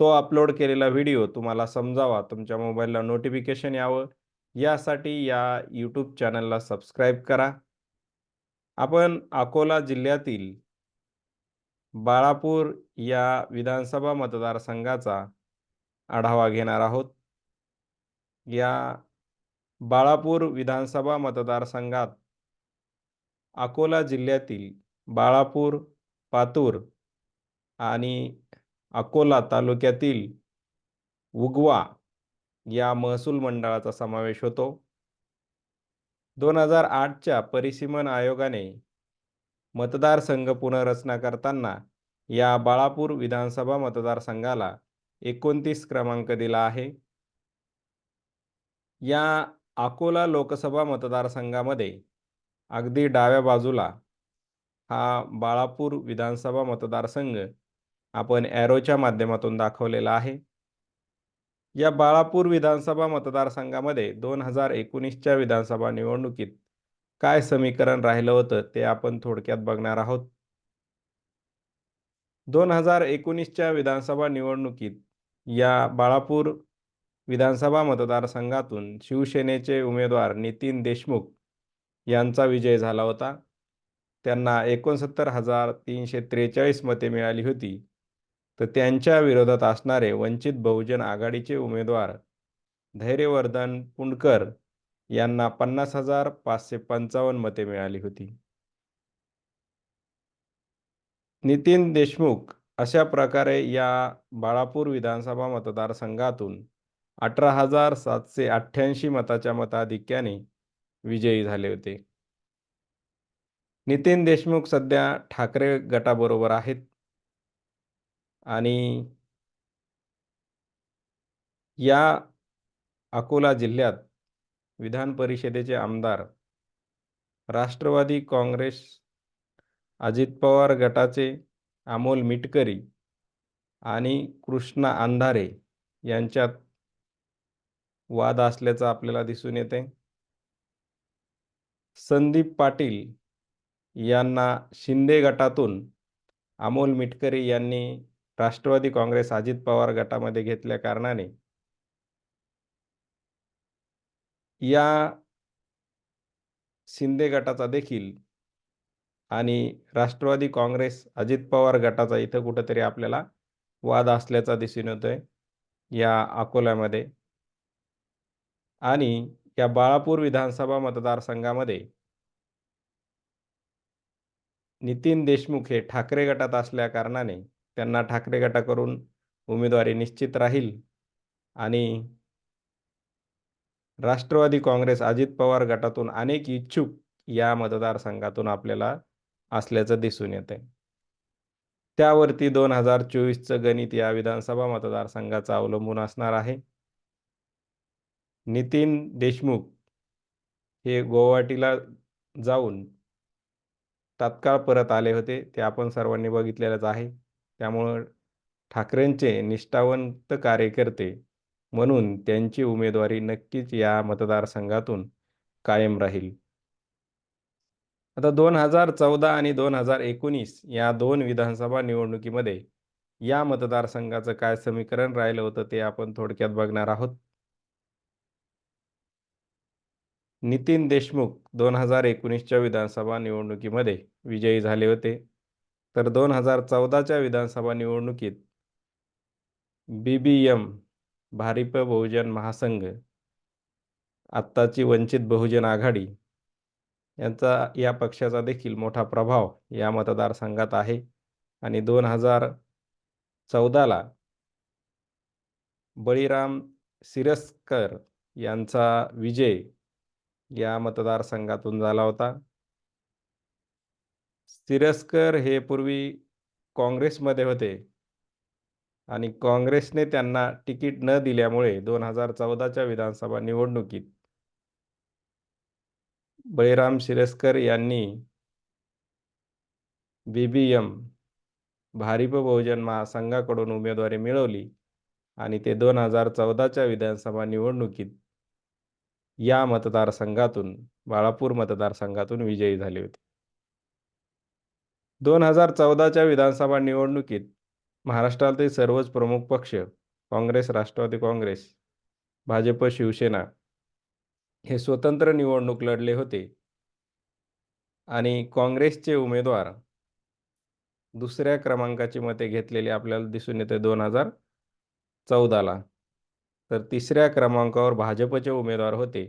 तो अपलोड केलेला व्हिडिओ तुम्हाला समजावा तुमच्या मोबाईलला नोटिफिकेशन यावं. यासाठी या यूट्यूब चॅनलला सबस्क्राईब करा. आपण अकोला जिल्ह्यातील बाळापूर या विधानसभा मतदारसंघाचा आढावा घेणार आहोत. या बाळापूर विधानसभा मतदारसंघात अकोला जिल्ह्यातील बाळापूर पातूर आणि अकोला तालुक्यातील उगवा या महसूल मंडळाचा समावेश होतो. दोन हजार आठच्या परिसीमन आयोगाने मतदारसंघ पुनर्रचना करताना या बाळापूर विधानसभा मतदारसंघाला एकोणतीस क्रमांक दिला आहे. या अकोला लोकसभा मतदारसंघामध्ये अगदी डाव्या बाजूला हा बाळापूर विधानसभा मतदारसंघ आपण ॲरोच्या माध्यमातून दाखवलेला आहे. या बाळापूर विधानसभा मतदारसंघामध्ये दोन हजार एकोणीसच्या विधानसभा निवडणुकीत काय समीकरण राहिलं होतं ते आपण थोडक्यात बघणार आहोत. दोन हजार एकोणीसच्या विधानसभा निवडणुकीत या बाळापूर विधानसभा मतदारसंघातून शिवसेनेचे उमेदवार नितीन देशमुख यांचा विजय झाला होता. त्यांना एकोणसत्तर हजार तीनशे त्रेचाळीस मते मिळाली होती. तर त्यांच्या विरोधात असणारे वंचित बहुजन आघाडीचे उमेदवार धैर्यवर्धन पुंडकर यांना पन्नास हजार पाचशे पंचावन्न मते मिळाली होती. नितीन देशमुख अशा प्रकारे या बाळापूर विधानसभा मतदारसंघातून अठरा हजार सातशे अठ्ठ्याऐंशी मताच्या मताधिक्याने विजयी झाले होते. नितीन देशमुख सध्या ठाकरे गटाबरोबर आहेत. आणि या अकोला जिल्ह्यात विधान परिषदेचे आमदार राष्ट्रवादी काँग्रेस अजित पवार गटाचे अमोल मिटकरी आणि कृष्णा अंधारे यांच्यात वाद असल्याचं आपल्याला दिसून येते. संदीप पाटील यांना शिंदे गटातून अमोल मिटकरी यांनी राष्ट्रवादी काँग्रेस अजित पवार गटामध्ये घेतल्या कारणाने या शिंदे गटाचा देखील आणि राष्ट्रवादी काँग्रेस अजित पवार गटाचा इथं कुठंतरी आपल्याला वाद असल्याचा दिसून येतोय या अकोल्यामध्ये. आणि या बाळापूर विधानसभा मतदारसंघामध्ये नितीन देशमुख हे ठाकरे गटात असल्या कारणाने त्यांना ठाकरे गटाकडून उमेदवारी निश्चित राहील. आणि राष्ट्रवादी काँग्रेस अजित पवार गटातून अनेक इच्छुक या मतदारसंघातून आपल्याला असल्याचं दिसून येते त्यावरती दोन हजार चोवीसचं गणित या विधानसभा मतदारसंघाचं अवलंबून असणार आहे. नितीन देशमुख हे गुवाहाटीला जाऊन तात्काळ परत आले होते ते आपण सर्वांनी बघितलेलंच आहे. त्यामुळं ठाकरेंचे निष्ठावंत कार्यकर्ते म्हणून त्यांची उमेदवारी नक्कीच या मतदारसंघातून कायम राहील. आता दोन हजार चौदा आणि दोन हजार एकोणीस या दोन विधानसभा निवडणुकीमध्ये या मतदारसंघाचं काय समीकरण राहिलं होतं ते आपण थोडक्यात बघणार आहोत. नितीन देशमुख दोन हजार एकोणीसच्या विधानसभा निवडणुकीमध्ये विजयी झाले होते. तर दोन हजार चौदाच्या विधानसभा निवडणुकीत बी बी एम भारिप बहुजन महासंघ आत्ताची वंचित बहुजन आघाडी यांचा या पक्षाचा देखील मोठा प्रभाव या मतदारसंघात आहे. आणि दोन हजार चौदाला बळीराम सिरस्कर यांचा विजय या मतदारसंघातून झाला होता. सिरस्कर हे पूर्वी काँग्रेसमध्ये होते. आणि काँग्रेसने त्यांना तिकीट न दिल्यामुळे दोन हजार चौदाच्या विधानसभा निवडणुकीत बळीराम सिरस्कर यांनी बीबीएम भारिप बहुजन महासंघाकडून उमेदवारी मिळवली आणि ते दोन हजार चौदाच्या विधानसभा निवडणुकीत या मतदारसंघातून बाळापूर मतदारसंघातून विजयी झाले होते. दोन हजार चौदाच्या विधानसभा निवडणुकीत महाराष्ट्रातील सर्वच प्रमुख पक्ष काँग्रेस राष्ट्रवादी काँग्रेस भाजप शिवसेना हे स्वतंत्र निवडणूक लढले होते. आणि काँग्रेसचे उमेदवार दुसऱ्या क्रमांकाची मते घेतलेली आपल्याला दिसून येते दोन हजार चौदाला. तर तिसऱ्या क्रमांकावर भाजपचे उमेदवार होते.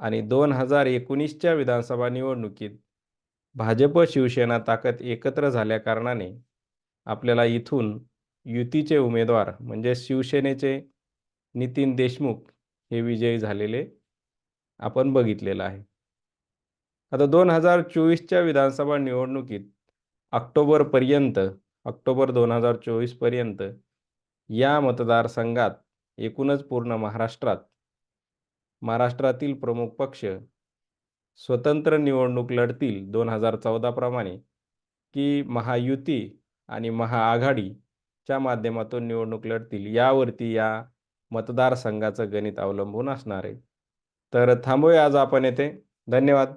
आणि दोन हजार एकोणीसच्या विधानसभा निवडणुकीत भाजप शिवसेना ताकद एकत्र झाल्या कारणाने आपल्याला इथून युतीचे उमेदवार म्हणजे शिवसेनेचे नितीन देशमुख हे विजयी झालेले आपण बघितलेलं आहे. आता दोन हजार चोवीसच्या विधानसभा निवडणुकीत ऑक्टोबरपर्यंत ऑक्टोबर दोन हजार चोवीसपर्यंत या मतदारसंघात एकूणच पूर्ण महाराष्ट्रात महाराष्ट्रातील प्रमुख पक्ष स्वतंत्र निवडणूक लढतील दोन हजार चौदाप्रमाणे की महायुती आणि महाआघाडीच्या माध्यमातून निवडणूक लढतील यावरती या मतदारसंघाचं गणित अवलंबून असणार आहे. तर थांबूया आज आपण येथे. धन्यवाद.